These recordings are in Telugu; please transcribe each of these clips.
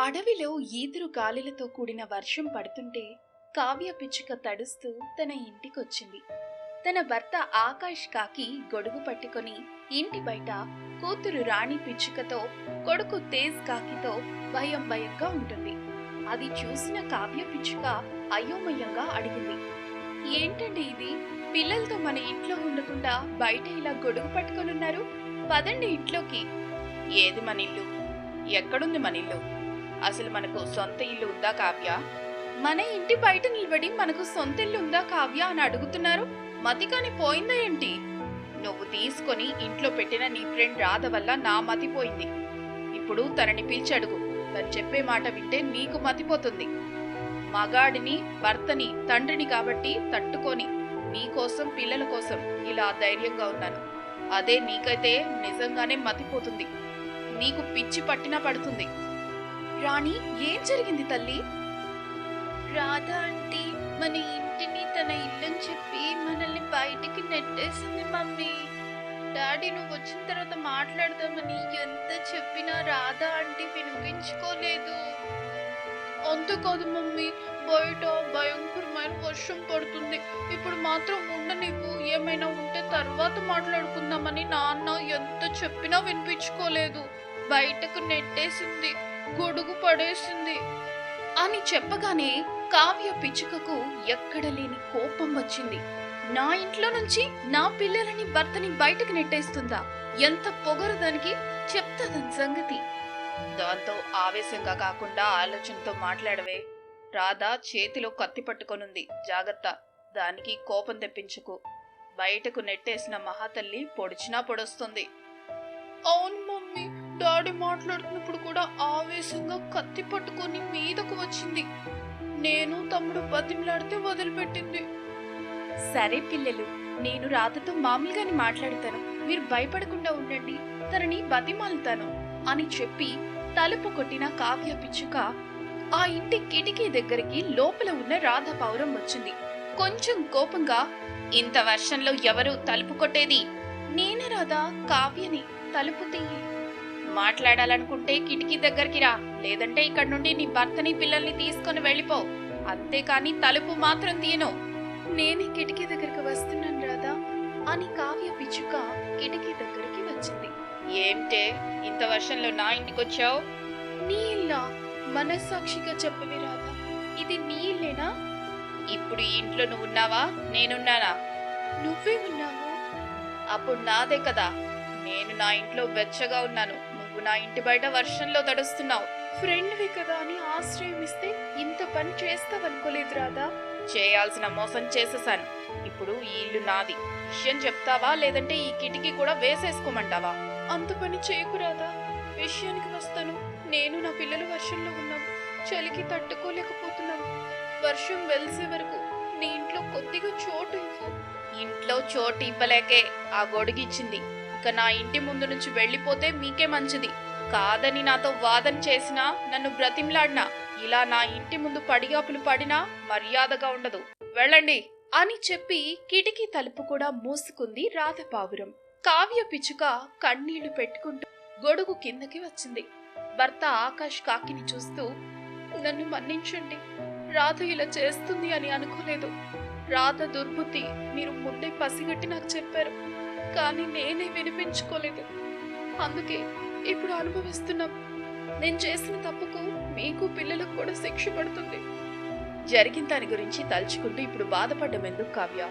అడవిలో ఈదురు గాలిలతో కూడిన వర్షం పడుతుంటే కావ్య పిచ్చుక తడుస్తూ తన ఇంటికొచ్చింది. తన భర్త ఆకాష్ కాకి గొడుగు పట్టుకొని ఇంటి బయట కూతురు రాణి పిచ్చుకతో కొడుకు తేజ్ కాకితో భయం భయంగా ఉంటుంది. అది చూసిన కావ్య పిచ్చుక అయోమయంగా అడిగింది. ఏంటండి ఇది? పిల్లలతో మన ఇంట్లో ఉండకుండా బయట ఇలా గొడుగు పట్టుకొనున్నారు? పదండి ఇంట్లోకి. ఏది మన ఇల్లు? ఎక్కడుంది మన ఇల్లు? అసలు మనకు సొంత ఇల్లు ఉందా కావ్య? మన ఇంటి బయట నిలబడి మనకు సొంత ఇల్లు ఉందా కావ్య అని అడుగుతున్నారు. మతి కాని పోయిందా ఏంటి? నువ్వు తీసుకొని ఇంట్లో పెట్టిన నీ ఫ్రెండ్ రాధ వల్ల నా మతి పోయింది. ఇప్పుడు తనని పిలిచి అడుగు. తను చెప్పే మాట వింటే నీకు మతిపోతుంది మగాడిని భర్తని తండ్రిని కాబట్టి తట్టుకొని నీకోసం పిల్లల కోసం ఇలా ధైర్యంగా ఉన్నాను. అదే నీకైతే నిజంగానే మతిపోతుంది నీకు పిచ్చి పట్టినా పడుతుంది. రాణి ఏం జరిగింది తల్లి? రాధా ఆంటీ మన ఇంటిని తన ఇల్లని చెప్పి మనల్ని బయటికి నెట్టేసింది మమ్మీ. డాడీ నువ్వు వచ్చిన తర్వాత మాట్లాడదామని ఎంత చెప్పినా రాధా ఆంటీ వినిపించుకోలేదు. అంతేకాదు మమ్మీ బయట భయంకరమైన వర్షం పడుతుంది. ఇప్పుడు మాత్రం ఉండనివ్వు. ఏమైనా ఉంటే తర్వాత మాట్లాడుకుందామని నాన్న ఎంత చెప్పినా వినిపించుకోలేదు. బయటకు నెట్టేసింది. గొడుగు పడేసింది. అని చెప్పగానే కావ్య పిచ్చుకకు ఎక్కడ లేని కోపం వచ్చింది. నా ఇంట్లో నుంచి నా పిల్లలని భర్తని బయటకు నెట్టేస్తుందా? ఎంత పొగరు దానికి? చెప్తా దాని సంగతి. దాంతో ఆవేశంగా కాకుండా ఆలోచనతో మాట్లాడవే. రాధా చేతిలో కత్తి పట్టుకొనుంది. జాగ్రత్త దానికి కోపం తెప్పించుకు. బయటకు నెట్టేసిన మహాతల్లి పొడిచినా పొడొస్తుంది. అవును మమ్మీ డాడీ మాట్లాడుతున్నప్పుడు కూడా ఆవేశంగా కత్తి పట్టుకొని మీదకు వచ్చింది. నేను తమ్ముడు బతిమలాడితే వదిలిపెట్టింది. సరే పిల్లలు నేను రాధతో మామూలుగానే మాట్లాడతాను. మీరు భయపడకుండా ఉండండి తనని బతిమాలుతాను అని చెప్పి తలుపు కొట్టిన కావ్య పిచ్చుక ఆ ఇంటి కిటికీ దగ్గరికి లోపల ఉన్న రాధ పౌరం వచ్చింది. కొంచెం కోపంగా ఇంత వర్షంలో ఎవరు తలుపు కొట్టేది? నేనే రాధా? కావ్యని తలుపు తీయి. మాట్లాడాలనుకుంటే కిటికీ దగ్గరికి రా. లేదంటే ఇక్కడ నుండి నీ భర్తని పిల్లల్ని తీసుకొని వెళ్ళిపో. అంతేకాని తలుపు మాత్రం తీయను. నేనే కిటికీ దగ్గరికి వస్తున్నాను రాధా అని కావ్య పిచ్చుక కిటికీ దగ్గరికి వచ్చింది. ఏమిటే? ఇంత వర్షంలో నా ఇంటికి వచ్చావు నీ ఇల్లా? మనస్సాక్షిగా చెప్పవి రాధా. ఇది నీ ఇల్లేనా? ఇప్పుడు ఈ ఇంట్లో నువ్వు ఉన్నావా నేనున్నానా? నువ్వే ఉన్నావు? అప్పుడు నాదే కదా. నేను నా ఇంట్లో వెచ్చగా ఉన్నాను. నా ఇంటి బయట వర్షంలో తడుస్తున్నావు. ఫ్రెండ్వి కదా అని ఆశ్రయం ఇస్తే ఇంత పని చేస్తావనుకోలేదు రాధా. చేయాల్సిన మోసం చేసేసాను. ఇప్పుడు ఈ ఇల్లు నాది. విషయం చెప్తావా? లేదంటే ఈ కిటికీ కూడా వేసేసుకోమంటావా? అంత పని చేయకురాదా విషయానికి వస్తాను. నేను నా పిల్లలు వర్షంలో ఉన్నాం చలికి తట్టుకోలేకపోతున్నాం వర్షం వెలిసే వరకు నీ ఇంట్లో కొద్దిగా చోటు ఇవ్వు. ఇంట్లో చోటు ఇవ్వలేకే ఆ గొడుగిచ్చింది ఇక నా ఇంటి ముందు నుంచి వెళ్ళిపోతే మీకే మంచిది. కాదని నాతో వాదన చేసినా నన్ను బ్రతిమ్లాడినా ఇలా నా ఇంటి ముందు పడిగాపులు పడినా మర్యాదగా ఉండదు. వెళ్ళండి అని చెప్పి కిటికీ తలుపు కూడా మూసుకుంది రాధపావురం. కావ్య పిచ్చుక కన్నీళ్ళు పెట్టుకుంటూ గొడుగు కిందకి వచ్చింది. భర్త ఆకాష్ కాకిని చూస్తూ నన్ను మన్నించండి. రాధ ఇలా చేస్తుంది అని అనుకోలేదు. రాధ దుర్బుద్ధి. మీరు ముందే పసిగట్టి నాకు చెప్పారు. కానీ నేనే వినిపించుకోలేదు. అందుకే ఇప్పుడు అనుభవిస్తున్నాం. నేను చేసిన తప్పుకు మీకు పిల్లలకు కూడా శిక్ష పడుతుంది. జరిగిన దాని గురించి తలుచుకుంటూ ఇప్పుడు బాధపడ్డం ఎందుకు కావ్య?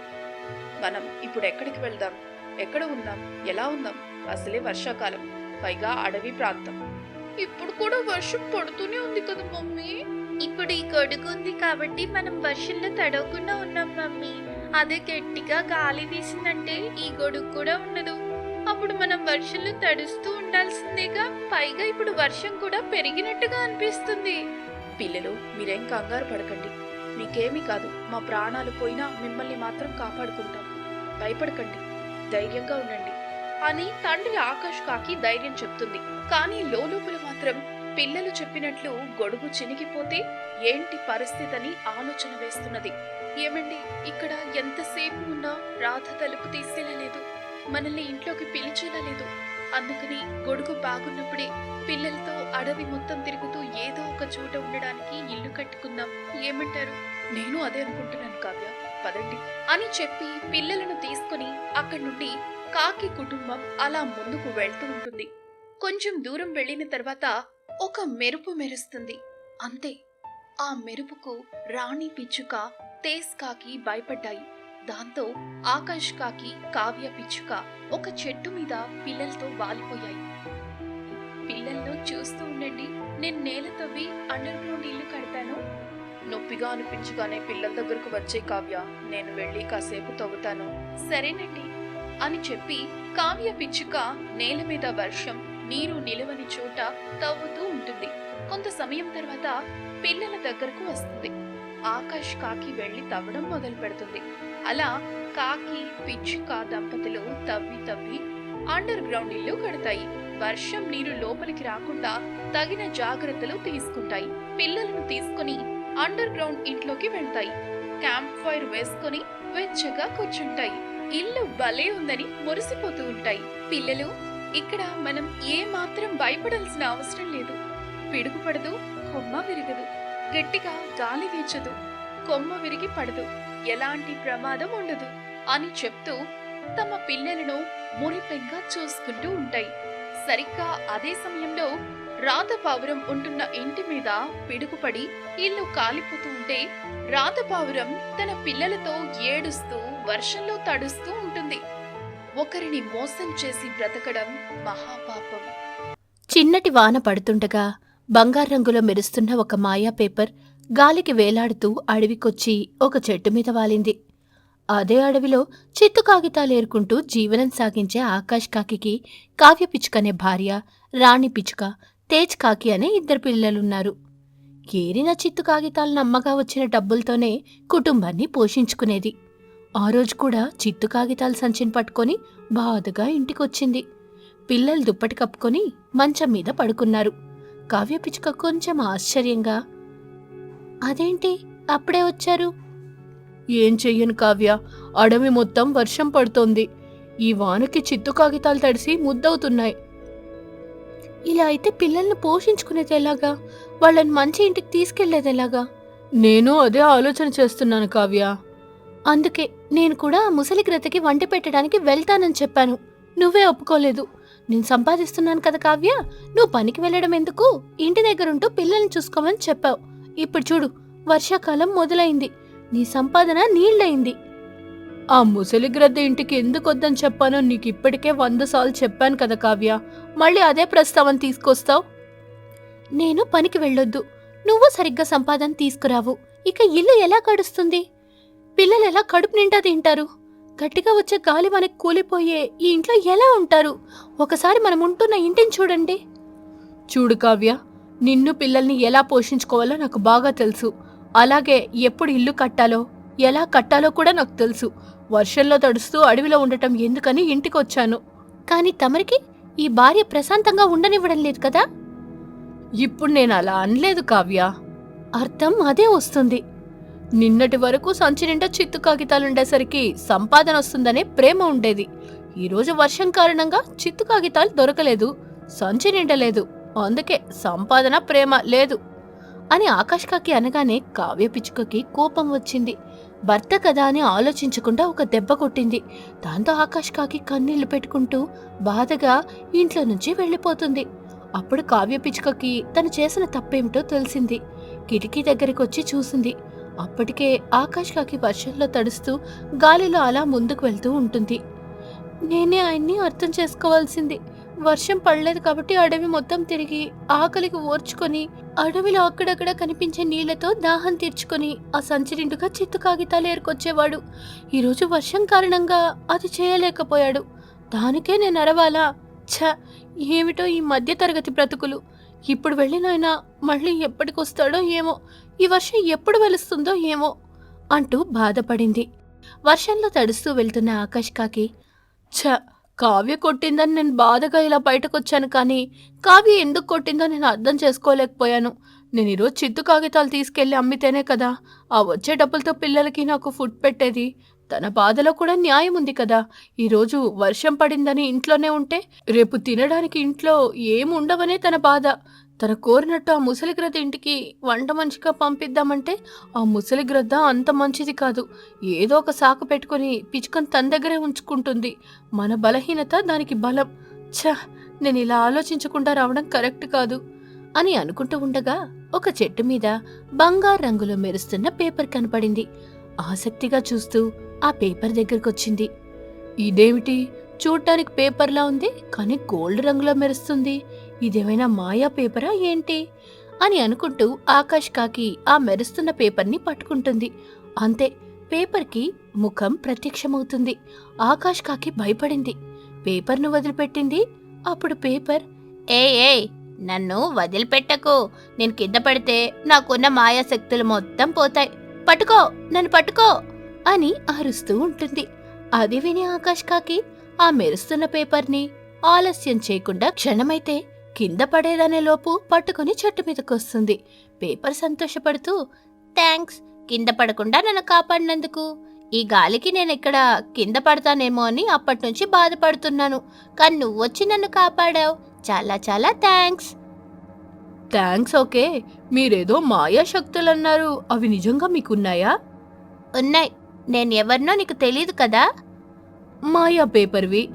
మనం ఇప్పుడు ఎక్కడికి వెళ్దాం? ఎక్కడ ఉందాం ఎలా ఉందాం అసలే వర్షాకాలం. పైగా అడవి ప్రాంతం. ఇప్పుడు కూడా వర్షం పడుతూనే ఉంది కదా మమ్మీ? ఇప్పుడు ఈ గొడుగు ఉంది కాబట్టి మనం వర్షంలో తడవకుండా ఉన్నాం మమ్మీ. అదే గట్టిగా గాలి వీసిందంటే ఈ గొడుగు కూడా ఉండదు. అప్పుడు మనం వర్షంలో తడుస్తూ ఉండాల్సిందేగా పైగా ఇప్పుడు వర్షం కూడా పెరిగినట్టుగా అనిపిస్తుంది. పిల్లలు మీరేం కంగారు పడకండి. మీకేమీ కాదు మా ప్రాణాలు పోయినా మిమ్మల్ని మాత్రం కాపాడుకుంటాం. భయపడకండి ధైర్యంగా ఉండండి అని తండ్రి ఆకాష్ కాకి ధైర్యం చెప్తుంది. కానీ లోపల మాత్రం పిల్లలు చెప్పినట్లు గొడుగు చినిగిపోతే ఏంటి పరిస్థితి అని ఆలోచన వేస్తున్నది. ఏమండి ఇక్కడ ఎంతసేపు ఉన్నా రాధ తలుపు తీసుకెళ్ళలేదు మనల్ని ఇంట్లోకి పిలిచేలా లేదు అందుకని గొడుగు బాగున్నప్పుడే పిల్లలతో అడవి మొత్తం తిరుగుతూ ఏదో ఒక చోట ఉండడానికి ఇల్లు కట్టుకుందాం. ఏమంటారు? నేను అదే అనుకుంటున్నాను కావ్య. పదండి. అని చెప్పి పిల్లలను తీసుకుని అక్కడి నుండి కాకి కుటుంబం అలా ముందుకు వెళ్తూ ఉంటుంది. కొంచెం దూరం వెళ్ళిన తర్వాత ఒక మెరుపు మెరుస్తుంది. అంతే. ఆ మెరుపుకు రాణి పిచ్చుక తేజ్ కాకి భయపడ్డాయి. దాంతో ఆకాష్ కాకి కావ్య పిచ్చుక ఒక చెట్టు మీద పిల్లలతో వాలిపోయాయి. పిల్లల్లో చూస్తూ ఉండండి నేను నేల తవ్వి అండర్ గ్రౌండ్ ఇల్లు కడతాను. నొప్పిగా అనిపించగానే పిల్లల దగ్గరకు వచ్చే కావ్య నేను వెళ్ళి కాసేపు తవ్వుతాను. సరేనండి అని చెప్పి కావ్య పిచ్చుక నేల మీద వర్షం నీరు నిలవని చోట తవ్వుతూ ఉంటుంది. కొంత సమయం తర్వాత పిల్లల దగ్గరకు వస్తుంది. ఆకాష్ కాకి వెళ్ళి తవ్వడం మొదలు పెడుతుంది. అలా కాకి పిచ్చుక దంపతులు తవ్వి తవ్వి అండర్ గ్రౌండ్ ఇల్లు కడతాయి. వర్షం నీరు లోపలికి రాకుండా తగిన జాగ్రత్తలు తీసుకుంటాయి. పిల్లలను తీసుకుని అండర్ గ్రౌండ్ ఇంట్లోకి వెళ్తాయి. క్యాంప్ ఫైర్ వేసుకొని వెచ్చగా కూర్చుంటాయి. ఇల్లు భలే ఉందని మురిసిపోతూ ఉంటాయి. పిల్లలు ఇక్కడ మనం ఏ మాత్రం భయపడాల్సిన అవసరం లేదు. పిడుగు పడదు కొమ్మ విరగదు. గట్టిగా గాలి వీచదు కొమ్మ విరిగి పడదు ఎలాంటి ప్రమాదం ఉండదు అని చెప్తూ తమ పిల్లలను మురిపెంగా చూసుకుంటూ ఉంటాయి. సరిగ్గా అదే సమయంలో రాతపావురం ఉంటున్న ఇంటి మీద పిడుగుపడి ఇల్లు కాలిపోతూ ఉంటే రాతపావురం తన పిల్లలతో ఏడుస్తూ వర్షంలో తడుస్తూ ఉంటుంది. ఒకరిని మోసం చేసి బ్రతకడం మహాపాపం. చిన్నటి వాన పడుతుండగా బంగారు రంగులో మెరుస్తున్న ఒక మాయా పేపర్ గాలికి వేలాడుతూ అడవికొచ్చి ఒక చెట్టు మీద వాలింది. అదే అడవిలో చిత్తు కాగితాలు ఏరుకుంటూ జీవనం సాగించే ఆకాష్ కాకికి కావ్య పిచ్చుక అనే భార్య రాణి పిచ్చుక తేజ్ కాకి అనే ఇద్దరు పిల్లలున్నారు. ఏరిన చిత్తు కాగితాలను అమ్మగా వచ్చిన డబ్బులతోనే కుటుంబాన్ని పోషించుకునేది. ఆ రోజు కూడా చిత్తు కాగితాలు సంచిని పట్టుకొని బాధగా ఇంటికొచ్చింది. పిల్లలు దుప్పటి కప్పుకొని మంచం మీద పడుకున్నారు. కావ్య పిచ్చుక కొంచెం ఆశ్చర్యంగా అదేంటి? అప్పుడే వచ్చారు. ఏం చెయ్యను కావ్య అడవి మొత్తం వర్షం పడుతోంది. ఈ వానకి చిత్తు కాగితాలు తడిసి ముద్దవుతున్నాయి. ఇలా అయితే పిల్లల్ని పోషించుకునేది ఎలాగా? వాళ్ళని మంచి ఇంటికి తీసుకెళ్ళేది ఎలాగా? నేను అదే ఆలోచన చేస్తున్నాను కావ్య. అందుకే నేను కూడా ముసలి గ్రతకి వంట పెట్టడానికి వెళ్తానని చెప్పాను. నువ్వే ఒప్పుకోలేదు. నేను సంపాదిస్తున్నాను కదా కావ్య? నువ్వు పనికి వెళ్ళడం ఎందుకు? ఇంటి దగ్గరుంటూ పిల్లల్ని చూసుకోమని చెప్పావు. ఇప్పుడు చూడు వర్షాకాలం మొదలైంది. నీ సంపాదన నీళ్ళయింది ఆ ముసలి గ్రద్ద ఇంటికి ఎందుకు వద్దని చెప్పానో నీకు ఇప్పటికే వంద సార్లు చెప్పాను కదా కావ్య. మళ్ళీ అదే ప్రస్తావన తీసుకొస్తావు? నేను పనికి వెళ్ళొద్దు. నువ్వు సరిగ్గా సంపాదన తీసుకురావు. ఇక ఇల్లు ఎలా గడుస్తుంది? పిల్లలు ఎలా కడుపు నిండా తింటారు? గట్టిగా వచ్చే గాలి మనకి కూలిపోయే ఈ ఇంట్లో ఎలా ఉంటారు? ఒకసారి మనం ఉంటున్న ఇంటిని చూడండి. చూడు కావ్య నిన్ను పిల్లల్ని ఎలా పోషించుకోవాలో నాకు బాగా తెలుసు. అలాగే ఎప్పుడు ఇల్లు కట్టాలో ఎలా కట్టాలో కూడా నాకు తెలుసు. వర్షంలో తడుస్తూ అడవిలో ఉండటం ఎందుకని ఇంటికి వచ్చాను కానీ తమరికి ఈ భార్య ప్రశాంతంగా ఉండనివ్వడం లేదు కదా? ఇప్పుడు నేను అలా అనలేదు కావ్య. అర్థం అదే వస్తుంది. నిన్నటి వరకు సంచి నిండా చిత్తు కాగితాలుండేసరికి సంపాదన వస్తుందనే ప్రేమ ఉండేది. ఈరోజు వర్షం కారణంగా చిత్తు కాగితాలు దొరకలేదు సంచి నిండలేదు. అందుకే సంపాదన ప్రేమ లేదు అని ఆకాష్ కాకి అనగానే కావ్య పిచ్చుకకి కోపం వచ్చింది. భర్త కదా అని ఆలోచించకుండా ఒక దెబ్బ కొట్టింది. దాంతో ఆకాష్ కాకి కన్నీళ్ళు పెట్టుకుంటూ బాధగా ఇంట్లో నుంచి వెళ్ళిపోతుంది. అప్పుడు కావ్య పిచ్చుకకి తను చేసిన తప్పేమిటో తెలిసింది. కిటికీ దగ్గరికి వచ్చి చూసింది. అప్పటికే ఆకాష్ కాకి వర్షంలో తడుస్తూ గాలిలో అలా ముందుకు వెళ్తూ ఉంటుంది. నేనే ఆయన్ని అర్థం చేసుకోవాల్సింది. వర్షం పడలేదు కాబట్టి అడవి మొత్తం తిరిగి ఆకలికి ఓర్చుకొని అడవిలో అక్కడక్కడ కనిపించే నీళ్ళతో దాహం తీర్చుకొని ఆ సంచి నిండుగా చిత్తు కాగితాలు ఏరుకొచ్చేవాడు. ఈరోజు వర్షం కారణంగా అది చేయలేకపోయాడు. దానికే నేను అరవాలా? ఛ! ఏమిటో ఈ మధ్య తరగతి బ్రతుకులు. ఇప్పుడు వెళ్ళినాయన మళ్ళీ ఎప్పటికొస్తాడో ఏమో. ఈ వర్షం ఎప్పుడు వెలుస్తుందో ఏమో అంటూ బాధపడింది. వర్షంలో తడుస్తూ వెళ్తున్న ఆకాష్ కాకి ఛ కావ్య కొట్టిందని నేను బాధగా ఇలా బయటకొచ్చాను కానీ కావ్య ఎందుకు కొట్టిందో నేను అర్థం చేసుకోలేకపోయాను. నేను ఈరోజు చిత్తు కాగితాలు తీసుకెళ్ళి అమ్మితేనే కదా ఆ వచ్చే డబ్బులతో పిల్లలకి నాకు ఫుడ్ పెట్టేది. తన బాధలో కూడా న్యాయం ఉంది కదా. ఈరోజు వర్షం పడిందని ఇంట్లోనే ఉంటే రేపు తినడానికి ఇంట్లో ఏముండవనే తన బాధ. తన కోరినట్టు ఆ ముసలి గ్రద్ద ఇంటికి వంట మనిషిగా పంపిద్దామంటే ఆ ముసలి గ్రద్ద అంత మంచిది కాదు. ఏదో ఒక సాకు పెట్టుకొని పిచ్చుకొని తన దగ్గరే ఉంచుకుంటుంది. మన బలహీనత దానికి బలం. ఛ నేను ఇలా ఆలోచించకుండా రావడం కరెక్ట్ కాదు అని అనుకుంటూ ఉండగా ఒక చెట్టు మీద బంగారు రంగులో మెరుస్తున్న పేపర్ కనపడింది. ఆసక్తిగా చూస్తూ ఆ పేపర్ దగ్గరకొచ్చింది. ఇదేమిటి? చూడటానికి పేపర్లా ఉంది కానీ గోల్డ్ రంగులో మెరుస్తుంది. ఇదేమైనా మాయా పేపరా ఏంటి? అని అనుకుంటూ ఆకాష్ కాకి ఆ మెరుస్తున్న పేపర్ని పట్టుకుంటుంది. అంతే పేపర్కి ముఖం ప్రత్యక్షమవుతుంది. ఆకాష్ కాకి భయపడింది. పేపర్ను వదిలిపెట్టింది? అప్పుడు పేపర్ ఏ ఏ నన్ను వదిలిపెట్టకు. నేను కింద పడితే నాకున్న మాయా శక్తులు మొత్తం పోతాయి. పట్టుకో నన్ను పట్టుకో అని అరుస్తూ ఉంటుంది. అది విని ఆకాష్ కాకి ఆ మెరుస్తున్న పేపర్ని ఆలస్యం చేయకుండా క్షణమైతే కింద పడేదనే లోపు పట్టుకుని చెట్టు మీదకొస్తుంది. పేపర్ సంతోషపడుతూ థ్యాంక్స్ కింద పడకుండా నన్ను కాపాడినందుకు. ఈ గాలికి నేను ఇక్కడ కింద పడతానేమో అని అప్పటి నుంచి బాధపడుతున్నాను. కానీ నువ్వొచ్చి నన్ను కాపాడావు. చాలా చాలా థ్యాంక్స్ థ్యాంక్స్ ఓకే. మీరేదో మాయా శక్తులన్నారు. అవి నిజంగా మీకున్నాయా? ఉన్నాయి. నేను ఎవరినో నీకు తెలియదు కదా? మాయా పేపర్వి.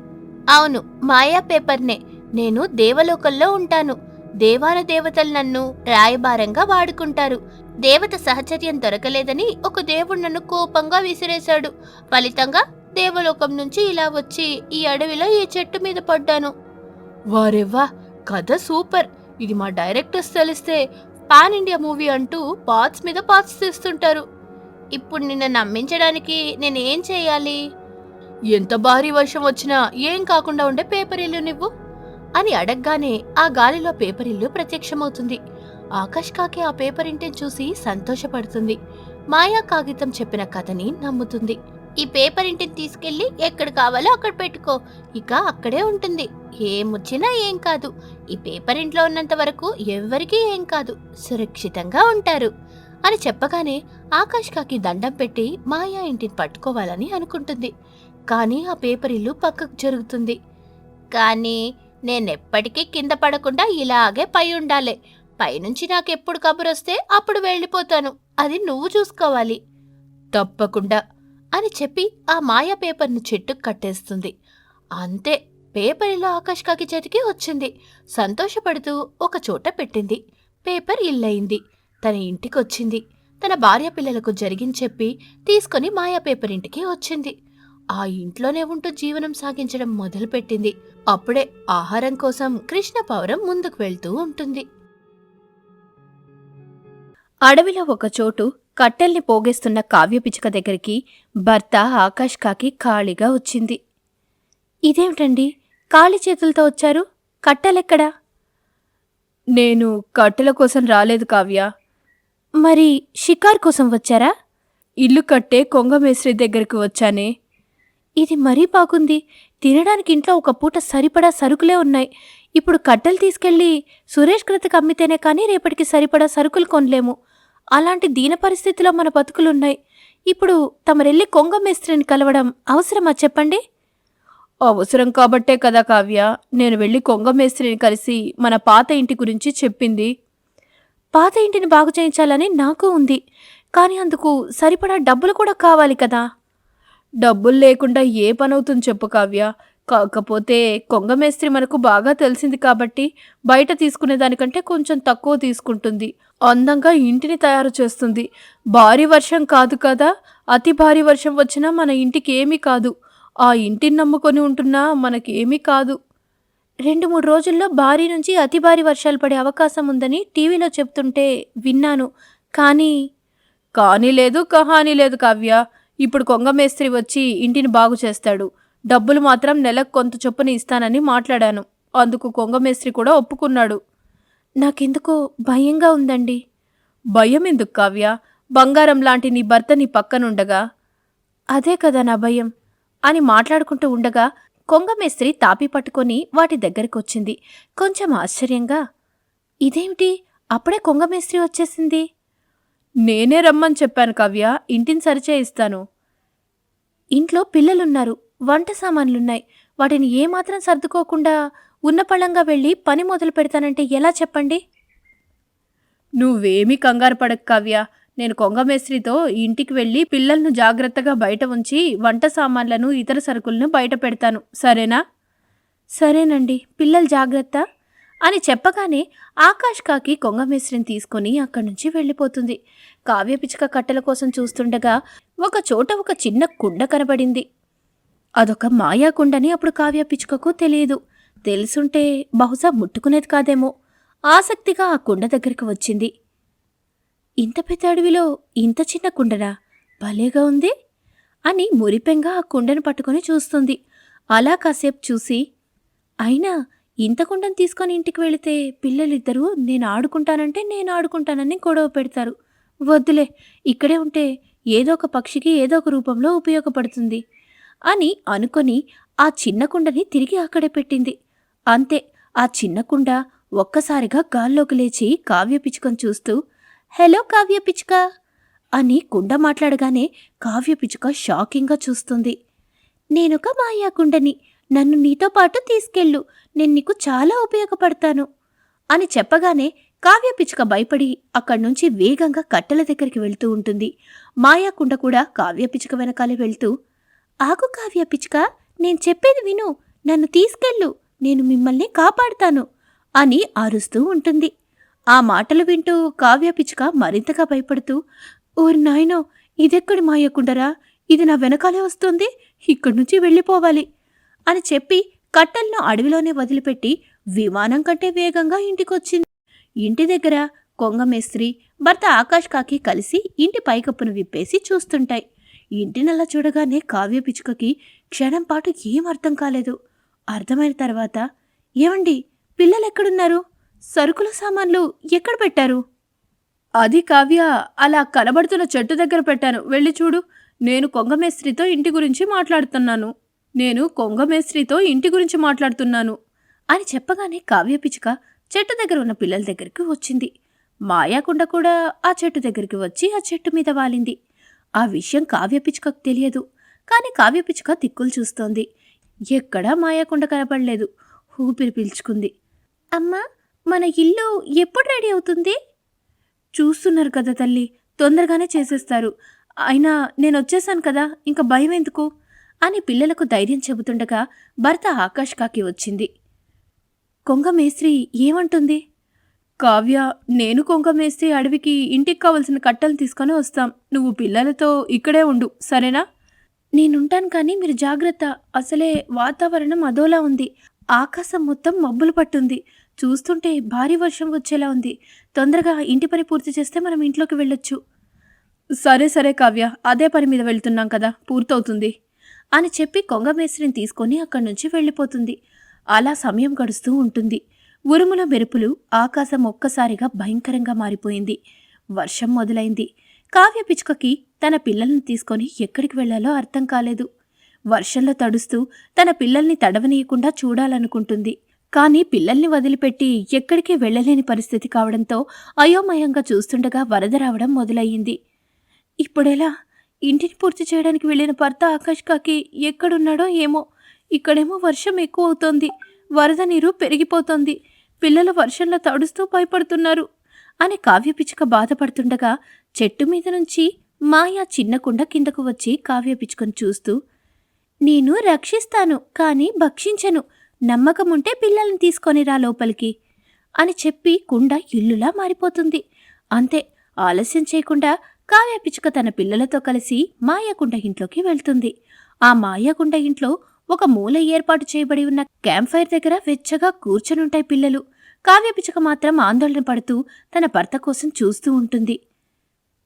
అవును మాయా పేపర్నే. నేను దేవలోకంలో ఉంటాను. దేవాన దేవతలు నన్ను రాయబారంగా వాడుకుంటారు. దేవత సహచర్యం దొరకలేదని ఒక దేవుడు నన్ను కోపంగా విసిరేశాడు. ఫలితంగా దేవలోకం నుంచి ఇలా వచ్చి ఈ అడవిలో ఈ చెట్టు మీద పడ్డాను. వారెవ్వా కథ సూపర్. ఇది మా డైరెక్టర్స్ తెలిస్తే పాన్ ఇండియా మూవీ అంటూ పాత్స్ మీద పాత్స్ తీస్తుంటారు. ఇప్పుడు నిన్ను నమ్మించడానికి నేనేం చేయాలి? ఎంత భారీ వర్షం వచ్చినా ఏం కాకుండా ఉండే పేపర్ ఇల్లు నువ్వు? అని అడగగానే ఆ గాలిలో పేపర్ ఇల్లు ప్రత్యక్షమవుతుంది. ఆకాష్ కాకి ఆ పేపర్ ఇంటిని చూసి సంతోషపడుతుంది. మాయా కాగితం చెప్పిన కథని నమ్ముతుంది. ఈ పేపర్ ఇంటిని తీసుకెళ్ళి ఎక్కడ కావాలో అక్కడ పెట్టుకో. ఇక అక్కడే ఉంటుంది. ఏమొచ్చినా ఏం కాదు. ఈ పేపర్ ఇంట్లో ఉన్నంత వరకు ఎవ్వరికీ ఏం కాదు. సురక్షితంగా ఉంటారు. అని చెప్పగానే ఆకాష్ కాకి దండం పెట్టి మాయా ఇంటిని పట్టుకోవాలని అనుకుంటుంది. కానీ ఆ పేపర్ ఇల్లు పక్కకు జరుగుతుంది. కానీ నేనెప్పటికీ కింద పడకుండా ఇలాగే పై ఉండాలి. పైనుంచి నాకెప్పుడు కబురొస్తే అప్పుడు వెళ్ళిపోతాను. అది నువ్వు చూసుకోవాలి. తప్పకుండా అని చెప్పి ఆ మాయా పేపర్ను చెట్టుకు కట్టేస్తుంది. అంతే పేపర్ ఇల్లు ఆకాష్ కాకి చేతికి వచ్చింది. సంతోషపడుతూ ఒక చోట పెట్టింది. పేపర్ ఇల్లయింది. తన ఇంటికొచ్చింది. తన భార్య పిల్లలకు జరిగింది చెప్పి తీసుకొని మాయా పేపర్ ఇంటికి వచ్చింది. ఆ ఇంట్లోనే ఉంటూ జీవనం సాగించడం మొదలుపెట్టింది. అప్పుడే ఆహారం కోసం కృష్ణ పౌరం ముందుకు వెళ్తూ ఉంటుంది. అడవిలో ఒక చోటు కట్టెల్ని పోగేస్తున్న కావ్య పిచ్చుక దగ్గరికి భర్త ఆకాష్ కాకి ఖాళీగా వచ్చింది. ఇదేమిటండి? ఖాళీ చేతులతో వచ్చారు? కట్టెలెక్కడా? నేను కట్టెల కోసం రాలేదు కావ్య. మరి షికార్ కోసం వచ్చారా? ఇల్లు కట్టే కొంగమేశ్వరి దగ్గరికి వచ్చానే. ఇది మరీ బాగుంది. తినడానికి ఇంట్లో ఒక పూట సరిపడా సరుకులే ఉన్నాయి. ఇప్పుడు కట్టెలు తీసుకెళ్ళి సురేష్ కృతకు అమ్మితేనే కానీ రేపటికి సరిపడా సరుకులు కొనలేము. అలాంటి దీన పరిస్థితిలో మన బతుకులున్నాయి. ఇప్పుడు తమరెళ్ళి కొంగ మేస్త్రిని కలవడం అవసరమా చెప్పండి? అవసరం కాబట్టే కదా కావ్య. నేను వెళ్ళి కొంగ మేస్త్రిని కలిసి మన పాత ఇంటి గురించి చెప్పింది. పాత ఇంటిని బాగు చేయించాలని నాకు ఉంది. కానీ అందుకు సరిపడా డబ్బులు కూడా కావాలి కదా. డబ్బులు లేకుండా ఏ పనవుతుంది చెప్పు కావ్య. కాకపోతే కొంగమేస్త్రి మనకు బాగా తెలిసింది కాబట్టి బయట తీసుకునే దానికంటే కొంచెం తక్కువ తీసుకుంటుంది. అందంగా ఇంటిని తయారు చేస్తుంది. భారీ వర్షం కాదు కదా? అతి భారీ వర్షం వచ్చినా మన ఇంటికి ఏమీ కాదు. ఆ ఇంటిని నమ్ముకొని ఉంటున్నా మనకేమీ కాదు. రెండు మూడు రోజుల్లో భారీ నుంచి అతి భారీ వర్షాలు పడే అవకాశం ఉందని టీవీలో చెప్తుంటే విన్నాను. కానీ కానీ లేదు కహాని లేదు కావ్య. ఇప్పుడు కొంగమేస్త్రి వచ్చి ఇంటిని బాగు చేస్తాడు. డబ్బులు మాత్రం నెలకు కొంత చొప్పున ఇస్తానని మాట్లాడాను. అందుకు కొంగమేస్త్రి కూడా ఒప్పుకున్నాడు. నాకెందుకో భయంగా ఉందండి. భయం ఎందుకు కావ్య? బంగారం లాంటి నీ భర్త నీ పక్కనుండగా? అదే కదా నా భయం అని మాట్లాడుకుంటూ ఉండగా కొంగమేస్త్రి తాపి పట్టుకొని వాటి దగ్గరకొచ్చింది. కొంచెం ఆశ్చర్యంగా ఇదేమిటి? అప్పుడే కొంగమేస్త్రి వచ్చేసింది? నేనే రమ్మని చెప్పాను కావ్య ఇంటిని సరిచేయిస్తాను. ఇంట్లో పిల్లలున్నారు వంట సామాన్లున్నాయి. వాటిని ఏమాత్రం సర్దుకోకుండా ఉన్న పళంగా వెళ్ళి పని మొదలు పెడతానంటే ఎలా చెప్పండి? నువ్వేమీ కంగారు పడకు కావ్య. నేను కొంగమేస్త్రితో ఇంటికి వెళ్ళి పిల్లలను జాగ్రత్తగా బయట ఉంచి వంట సామాన్లను ఇతర సరుకులను బయట పెడతాను. సరేనా? సరేనండి. పిల్లలు జాగ్రత్త. అని చెప్పగానే ఆకాష్ కాకి కొంగ మిశ్రిని తీసుకొని అక్కడి నుంచి వెళ్ళిపోతుంది. కావ్య పిచ్చుక కట్టెల కోసం చూస్తుండగా ఒక చోట ఒక చిన్న కుండ కనబడింది. అదొక మాయా కుండని అప్పుడు కావ్య పిచ్చుకకు తెలియదు. తెలుసుంటే బహుశా ముట్టుకునేది కాదేమో. ఆసక్తిగా ఆ కుండ దగ్గరికి వచ్చింది. ఇంత పెద్ద అడవిలో ఇంత చిన్న కుండనా భలేగా ఉంది? అని మురిపెంగా ఆ కుండను పట్టుకొని చూస్తుంది. అలా కాసేపు చూసి అయినా ఇంత కుండను తీసుకొని ఇంటికి వెళితే పిల్లలిద్దరూ నేను ఆడుకుంటానంటే నేను ఆడుకుంటానని గొడవ పెడతారు. వద్దులే ఇక్కడే ఉంటే ఏదో ఒక పక్షికి ఏదో ఒక రూపంలో ఉపయోగపడుతుంది అని అనుకొని ఆ చిన్న కుండని తిరిగి అక్కడే పెట్టింది. అంతే ఆ చిన్న కుండ ఒక్కసారిగా గాల్లోకి లేచి కావ్య పిచ్చుకను చూస్తూ హలో కావ్య పిచ్చుక అని కుండ మాట్లాడగానే కావ్య పిచ్చుక షాకింగ్గా చూస్తుంది. నేనొక మాయా కుండని నన్ను నీతో పాటు తీసుకెళ్ళు. నేను నీకు చాలా ఉపయోగపడతాను. అని చెప్పగానే కావ్య పిచ్చుక భయపడి అక్కడి నుంచి వేగంగా కట్టెల దగ్గరికి వెళ్తూ ఉంటుంది. మాయా కుండ కూడా కావ్య పిచ్చుక వెనకాలే వెళ్తూ ఆగు కావ్య పిచ్చుక నేను చెప్పేది విను. నన్ను తీసుకెళ్ళు. నేను మిమ్మల్ని కాపాడుతాను. అని అరుస్తూ ఉంటుంది. ఆ మాటలు వింటూ కావ్య పిచ్చుక మరింతగా భయపడుతూ ఓరి నాయనో ఇదెక్కడి మాయకుండరా? ఇది నా వెనకాలే వస్తుంది. ఇక్కడి నుంచి వెళ్ళిపోవాలి. అని చెప్పి కట్టెలను అడవిలోనే వదిలిపెట్టి విమానం కంటే వేగంగా ఇంటికొచ్చింది. ఇంటి దగ్గర కొంగమేస్త్రి భర్త ఆకాష్ కాకి కలిసి ఇంటి పైకప్పును విప్పేసి చూస్తుంటాయి. ఇంటినల్లా చూడగానే కావ్య పిచ్చుకకి క్షణం పాటు ఏం అర్థం కాలేదు. అర్థమైన తర్వాత ఏమండి పిల్లలెక్కడున్నారు? సరుకుల సామాన్లు ఎక్కడ పెట్టారు? అది కావ్య అలా కనబడుతున్న చెట్టు దగ్గర పెట్టాను. వెళ్ళి చూడు. నేను కొంగమేస్త్రితో ఇంటి గురించి మాట్లాడుతున్నాను. నేను కొంగమేస్త్రితో ఇంటి గురించి మాట్లాడుతున్నాను అని చెప్పగానే కావ్య పిచ్చుక చెట్టు దగ్గర ఉన్న పిల్లల దగ్గరికి వచ్చింది. మాయాకుండ కూడా ఆ చెట్టు దగ్గరికి వచ్చి ఆ చెట్టు మీద వాలింది. ఆ విషయం కావ్య పిచ్చుకకు తెలియదు కానీ కావ్య పిచ్చుక దిక్కులు చూస్తోంది. ఎక్కడా మాయాకుండ కనపడలేదు ఊపిరి పీల్చుకుంది. అమ్మా మన ఇల్లు ఎప్పుడు రెడీ అవుతుంది? చూస్తున్నారు కదా తల్లి తొందరగానే చేసేస్తారు. అయినా నేను వచ్చేసాను కదా ఇంకా భయం ఎందుకు? అని పిల్లలకు ధైర్యం చెబుతుండగా భర్త ఆకాష్ కాకి వచ్చింది. కొంగమేస్త్రి ఏమంటుంది? కావ్య నేను కొంగమేస్త్రి అడవికి ఇంటికి కావలసిన కట్టలు తీసుకొని వస్తాం. నువ్వు పిల్లలతో ఇక్కడే ఉండు సరేనా? నేనుంటాను కానీ మీరు జాగ్రత్త. అసలే వాతావరణం అదోలా ఉంది. ఆకాశం మొత్తం మబ్బులు పట్టుంది. చూస్తుంటే భారీ వర్షం వచ్చేలా ఉంది. తొందరగా ఇంటి పని పూర్తి చేస్తే మనం ఇంట్లోకి వెళ్ళొచ్చు. సరే సరే కావ్య. అదే పని మీద వెళ్తున్నాం కదా. పూర్తవుతుంది. అని చెప్పి కొంగమేస్త్రిని తీసుకొని అక్కడి నుంచి వెళ్ళిపోతుంది. అలా సమయం గడుస్తూ ఉంటుంది. ఉరుముల మెరుపులు ఆకాశం ఒక్కసారిగా భయంకరంగా మారిపోయింది. వర్షం మొదలైంది. కావ్య పిచ్చుకకి తన పిల్లల్ని తీసుకొని ఎక్కడికి వెళ్ళాలో అర్థం కాలేదు. వర్షంలో తడుస్తూ తన పిల్లల్ని తడవనీయకుండా చూడాలనుకుంటుంది. కానీ పిల్లల్ని వదిలిపెట్టి ఎక్కడికి వెళ్ళలేని పరిస్థితి కావడంతో అయోమయంగా చూస్తుండగా వరద రావడం మొదలయ్యింది. ఇప్పుడెలా? ఇంటిని పూర్తి చేయడానికి వెళ్ళిన భర్త ఆకాష్ కాకి ఎక్కడున్నాడో ఏమో. ఇక్కడేమో వర్షం ఎక్కువ అవుతోంది వరద నీరు పెరిగిపోతోంది. పిల్లలు వర్షంలో తడుస్తూ భయపడుతున్నారు అని కావ్య పిచ్చుక బాధపడుతుండగా చెట్టు మీద నుంచి మాయా చిన్న కుండ కిందకు వచ్చి కావ్య పిచ్చుకను చూస్తూ నేను రక్షిస్తాను కానీ భక్షించను. నమ్మకముంటే పిల్లల్ని తీసుకొని రా లోపలికి అని చెప్పి కుండ ఇల్లులా మారిపోతుంది. అంతే ఆలస్యం చేయకుండా కావ్య పిచ్చుక తన పిల్లలతో కలిసి మాయాకుండ ఇంట్లోకి వెళ్తుంది. ఆ మాయాకుండ ఇంట్లో ఒక మూల ఏర్పాటు చేయబడి ఉన్న క్యాంప్ ఫైర్ దగ్గర వెచ్చగా కూర్చొనుంటాయి పిల్లలు. కావ్య పిచ్చుక మాత్రం ఆందోళన పడుతూ తన భర్త కోసం చూస్తూ ఉంటుంది.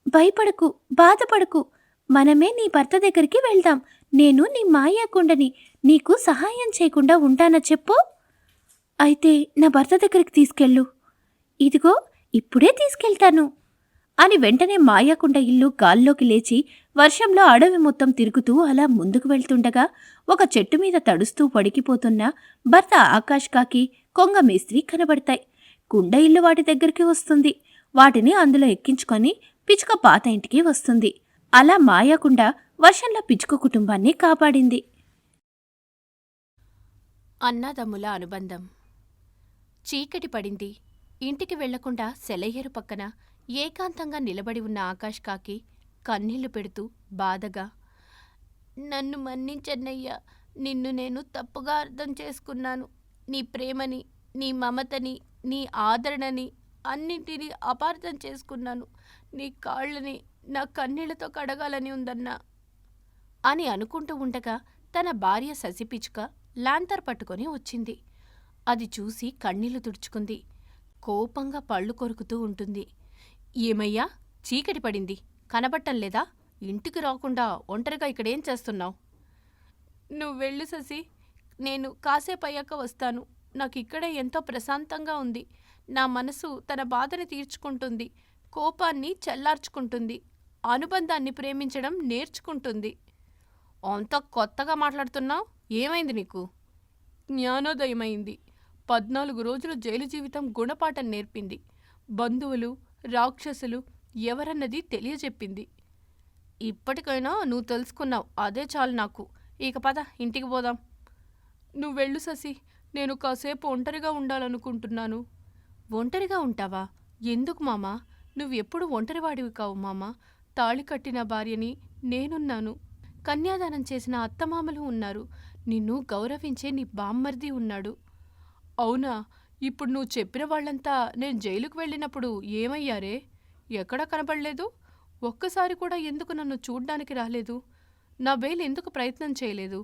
భయపడకు బాధపడకు. మనమే నీ భర్త దగ్గరికి వెళ్దాం. నేను నీ మాయాకుండని నీకు సహాయం చేయకుండా ఉంటానా చెప్పు. అయితే నా భర్త దగ్గరికి తీసుకెళ్ళు. ఇదిగో ఇప్పుడే తీసుకెళ్తాను. అని వెంటనే మాయాకుండ ఇల్లు గాల్లోకి లేచి వర్షంలో అడవి మొత్తం తిరుగుతూ అలా ముందుకు వెళ్తుండగా ఒక చెట్టు మీద తడుస్తూ పడికిపోతున్న భర్త ఆకాష్ కాకి కొంగ మేస్త్రి కనబడతాయి. కుండ ఇల్లు వాటి దగ్గరికి వస్తుంది. వాటిని అందులో ఎక్కించుకొని పిచ్చుక పాత ఇంటికి వస్తుంది. అలా మాయాకుండ వర్షంలో పిచ్చుక కుటుంబాన్ని కాపాడింది. అన్నదమ్ముల అనుబంధం. చీకటి పడింది. ఇంటికి వెళ్ళకుండా సెలయేరు పక్కన ఏకాంతంగా నిలబడి ఉన్న ఆకాష్ కాకి కన్నీళ్ళు పెడుతూ బాధగా నన్ను మన్నించన్నయ్యా. నిన్ను నేను తప్పుగా అర్థం చేసుకున్నాను. నీ ప్రేమని నీ మమతని నీ ఆదరణని అన్నింటినీ అపార్థం చేసుకున్నాను. నీ కాళ్ళని నా కన్నీళ్ళతో కడగాలని ఉందన్నా అని అనుకుంటూ ఉండగా తన భార్య శశిపిచ్చుక లాంతర్ పట్టుకొని వచ్చింది. అది చూసి కన్నీళ్ళు తుడుచుకుంది. కోపంగా పళ్ళు కొరుకుతూ ఉంటుంది. ఏమయ్యా? చీకటి పడింది. కనబట్టం లేదా? ఇంటికి రాకుండా ఒంటరిగా ఇక్కడేం చేస్తున్నావు? నువ్వు వెళ్ళు శశి నేను కాసేపు అయ్యాక వస్తాను. నాకు ఇక్కడే ఎంతో ప్రశాంతంగా ఉంది. నా మనసు తన బాధని తీర్చుకుంటుంది. కోపాన్ని చల్లార్చుకుంటుంది. అనుబంధాన్ని ప్రేమించడం నేర్చుకుంటుంది. అంత కొత్తగా మాట్లాడుతున్నావు? ఏమైంది నీకు? జ్ఞానోదయమైంది. పద్నాలుగు రోజులు జైలు జీవితం గుణపాఠం నేర్పింది. బంధువులు రాక్షసులు ఎవరన్నది తెలియజెప్పింది. ఇప్పటికైనా నువ్వు తెలుసుకున్నావు అదే చాలు నాకు. ఇక పద ఇంటికి పోదాం. నువ్వు వెళ్ళు శశి నేను కాసేపు ఒంటరిగా ఉండాలనుకుంటున్నాను. ఒంటరిగా ఉంటావా? ఎందుకు మామా? నువ్వెప్పుడు ఒంటరివాడివి కావు మామా. తాళి కట్టిన భార్యని నేనున్నాను. కన్యాదానం చేసిన అత్తమామలు ఉన్నారు. నిన్ను గౌరవించే నీ బామ్మర్ది ఉన్నాడు. అవునా? ఇప్పుడు నువ్వు చెప్పిన వాళ్ళంతా నేను జైలుకు వెళ్ళినప్పుడు ఏమయ్యారే? ఎక్కడా కనపడలేదు ఒక్కసారి కూడా ఎందుకు నన్ను చూడ్డానికి రాలేదు? నా బెయిల్ ఎందుకు ప్రయత్నం చేయలేదు?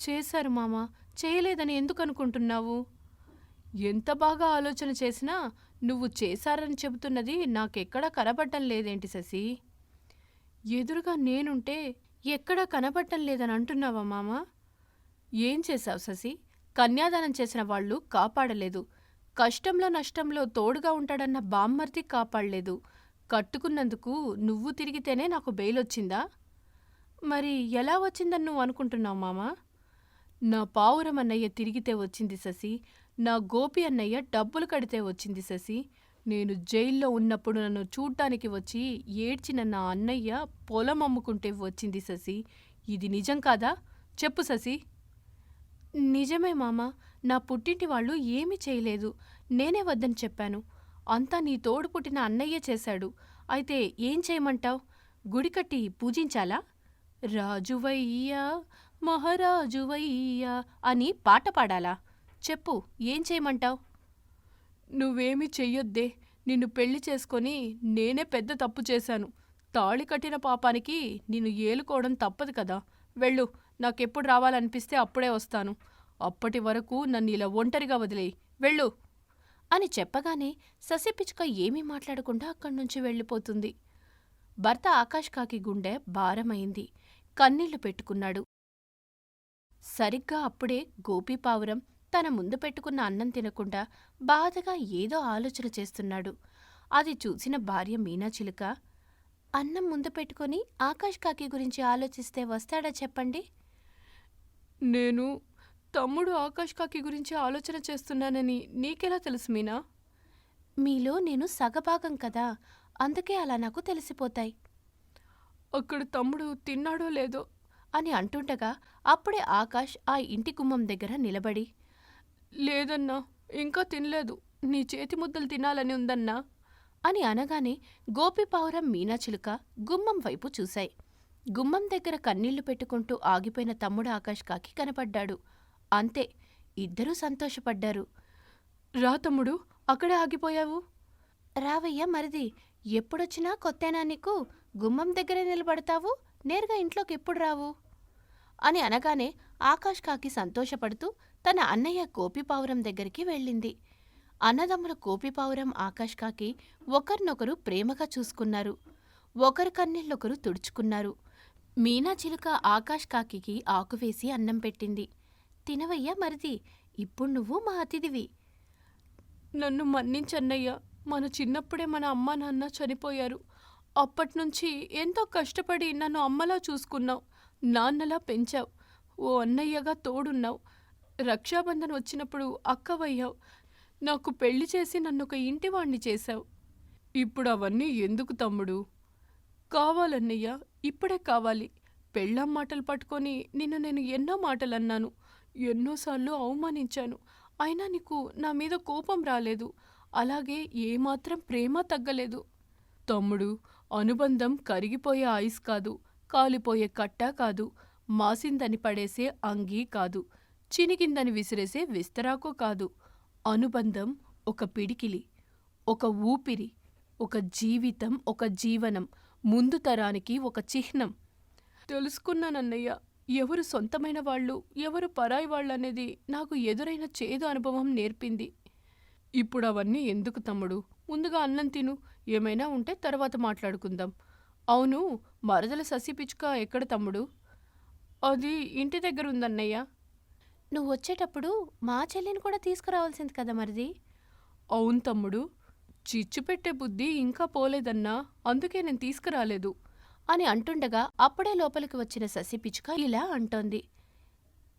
చేశారు మామ చేయలేదని ఎందుకు అనుకుంటున్నావు? ఎంత బాగా ఆలోచన చేసినా నువ్వు చేశారని చెబుతున్నది నాకెక్కడా కనబడటం లేదేంటి శశి? ఎదురుగా నేనుంటే ఎక్కడా కనబడటం లేదని అంటున్నావా మామ? ఏం చేశావు శశి? కన్యాదానం చేసిన వాళ్ళు కాపాడలేదు. కష్టంలో నష్టంలో తోడుగా ఉంటాడన్న బామ్మర్ది కాపాడలేదు. కట్టుకున్నందుకు నువ్వు తిరిగితేనే నాకు బెయిల్ వచ్చిందా మరి ఎలా వచ్చిందని నువ్వు అనుకుంటున్నావు మామా? నా పావురం అన్నయ్య తిరిగితే వచ్చింది శశి నా గోపి అన్నయ్య డబ్బులు కడితే వచ్చింది శశి నేను జైల్లో ఉన్నప్పుడు నన్ను చూడ్డానికి వచ్చి ఏడ్చిన నా అన్నయ్య పొలం అమ్ముకుంటే వచ్చింది శశి ఇది నిజం కాదా? చెప్పు శశి నిజమే మామ నా పుట్టింటి వాళ్ళు ఏమీ చేయలేదు. నేనే వద్దని చెప్పాను. అంతా నీ తోడు పుట్టిన అన్నయ్య చేశాడు. అయితే ఏం చేయమంటావ్? గుడి కట్టి పూజించాలా? రాజువయ్యా మహారాజువయ్యా అని పాట పాడాలా? చెప్పు ఏం చేయమంటావు? నువ్వేమీ చెయ్యొద్దే. నిన్ను పెళ్ళి చేసుకొని నేనే పెద్ద తప్పు చేశాను. తాళి కట్టిన పాపానికి నిన్ను ఏలుకోవడం తప్పదు కదా. వెళ్ళు నాకెప్పుడు రావాలనిపిస్తే అప్పుడే వస్తాను. అప్పటి వరకు నన్ను ఇలా ఒంటరిగా వదిలేయి. వెళ్ళు. అని చెప్పగానే ససిపిచ్చుక ఏమీ మాట్లాడకుండా అక్కడి నుంచి వెళ్ళిపోతుంది. భర్త ఆకాష్ కాకి గుండె భారమైంది. కన్నీళ్ళు పెట్టుకున్నాడు. సరిగ్గా అప్పుడే గోపీపావురం తన ముందు పెట్టుకున్న అన్నం తినకుండా బాధగా ఏదో ఆలోచన చేస్తున్నాడు. అది చూసిన భార్య మీనాచిలుక అన్నం ముందు పెట్టుకుని ఆకాష్ కాకి గురించి ఆలోచిస్తే వస్తాడా చెప్పండి? నేను తమ్ముడు ఆకాష్ కాకి గురించి ఆలోచన చేస్తున్నానని నీకెలా తెలుసు మీనా? మీలో నేను సగభాగం కదా అందుకే అలా నాకు తెలిసిపోతాయి. అక్కడ తమ్ముడు తిన్నాడో లేదో అని అంటుండగా అప్పుడే ఆకాష్ ఆ ఇంటి గుమ్మం దగ్గర నిలబడి లేదన్నా ఇంకా తినలేదు నీ చేతి ముద్దలు తినాలని ఉందన్నా? అని అనగానే గోపిపావురం మీనాచిలుక గుమ్మం వైపు చూశాయి. గుమ్మం దగ్గర కన్నీళ్ళు పెట్టుకుంటూ ఆగిపోయిన తమ్ముడు ఆకాష్ కాకి కనపడ్డాడు. అంతే ఇద్దరూ సంతోషపడ్డారు. రా తమ్ముడు అక్కడే ఆగిపోయావు. రావయ్య మరిది ఎప్పుడొచ్చినా కొత్తేనా నీకు? గుమ్మం దగ్గరే నిలబడతావు నేరుగా ఇంట్లోకి ఎప్పుడు రావు? అని అనగానే ఆకాష్ కాకి సంతోషపడుతూ తన అన్నయ్య కోపిపావురం దగ్గరికి వెళ్ళింది. అన్నదమ్ముల కోపిపావురం ఆకాష్ కాకి ఒకరినొకరు ప్రేమగా చూసుకున్నారు. ఒకరి కన్నీళ్ళొకరు తుడుచుకున్నారు. మీనా చిలుక ఆకాష్ కాకికి ఆకువేసి అన్నం పెట్టింది. తినవయ్యా మరిది ఇప్పుడు నువ్వు మా అతిథివి. నన్ను మన్నించన్నయ్యా మన చిన్నప్పుడే మన అమ్మ నాన్న చనిపోయారు. అప్పట్నుంచి ఎంతో కష్టపడి నన్ను అమ్మలా చూసుకున్నావు నాన్నలా పెంచావు. ఓ అన్నయ్యగా తోడున్నావు. రక్షాబంధన్ వచ్చినప్పుడు అక్కవయ్యావు. నాకు పెళ్ళి చేసి నన్ను ఒక ఇంటివాణ్ణి చేశావు. ఇప్పుడు అవన్నీ ఎందుకు తమ్ముడు? కావాలన్నయ్య ఇప్పుడే కావాలి. పెళ్ళాం మాటలు పట్టుకొని నిన్ను నేను ఎన్నో మాటలు అన్నాను ఎన్నోసార్లు అవమానించాను. అయినా నీకు నా మీద కోపం రాలేదు. అలాగే ఏమాత్రం ప్రేమ తగ్గలేదు. తమ్ముడు అనుబంధం కరిగిపోయే ఐస్ కాదు కాలిపోయే కట్ట కాదు మాసిందని పడేసే అంగీ కాదు చినిగిందని విసిరేసే విస్తరాకు కాదు. అనుబంధం ఒక పిడికిలి ఒక ఊపిరి ఒక జీవితం ఒక జీవనం ముందు తరానికి ఒక చిహ్నం. తెలుసుకున్నానన్నయ్య ఎవరు సొంతమైన వాళ్ళు ఎవరు పరాయి వాళ్ళు అనేది నాకు ఎదురైన చేదు అనుభవం నేర్పింది. ఇప్పుడు అవన్నీ ఎందుకు తమ్ముడు? ముందుగా అన్నం తిను ఏమైనా ఉంటే తర్వాత మాట్లాడుకుందాం. అవును మరదల ససి పిచ్చుక ఎక్కడ తమ్ముడు? అది ఇంటి దగ్గర ఉందన్నయ్య. నువ్వు వచ్చేటప్పుడు మా చెల్లిని కూడా తీసుకురావాల్సింది కదా మరిది? అవును తమ్ముడు చిచ్చు పెట్టే బుద్ధి ఇంకా పోలేదన్నా అందుకే నేను తీసుకురాలేదు అని అంటుండగా అప్పుడే లోపలికి వచ్చిన శశి పిచ్చుక ఇలా అంటోంది.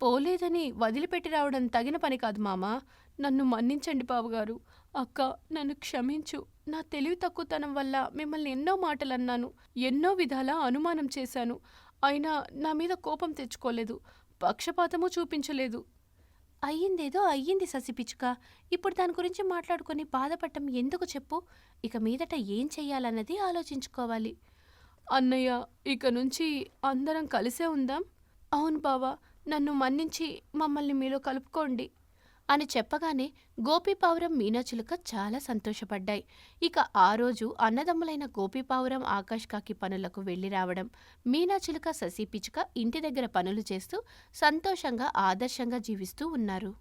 పోలేదని వదిలిపెట్టి రావడం తగిన పని కాదు మామా. నన్ను మన్నించండి బావగారు. అక్క నన్ను క్షమించు. నా తెలివి తక్కువతనం వల్ల మిమ్మల్ని ఎన్నో మాటలు అన్నాను ఎన్నో విధాలా అనుమానం చేశాను. అయినా నా మీద కోపం తెచ్చుకోలేదు. పక్షపాతము చూపించలేదు. అయ్యిందేదో అయ్యింది శశి పిచ్చుక. ఇప్పుడు దాని గురించి మాట్లాడుకొని బాధపడటం ఎందుకు చెప్పు? ఇక మీదట ఏం చెయ్యాలన్నది ఆలోచించుకోవాలి. అన్నయ్య ఇక నుంచి అందరం కలిసే ఉందాం? అవును బావా నన్ను మన్నించి మమ్మల్ని మీలో కలుపుకోండి. అని చెప్పగానే గోపీపావురం మీనాచిలుక చాలా సంతోషపడ్డాయి. ఇక ఆ రోజు అన్నదమ్ములైన గోపీపావురం ఆకాష్ కాకి పనులకు వెళ్ళి రావడం మీనాచిలుక శశి పిచ్చుక ఇంటి దగ్గర పనులు చేస్తూ సంతోషంగా ఆదర్శంగా జీవిస్తూ ఉన్నారు.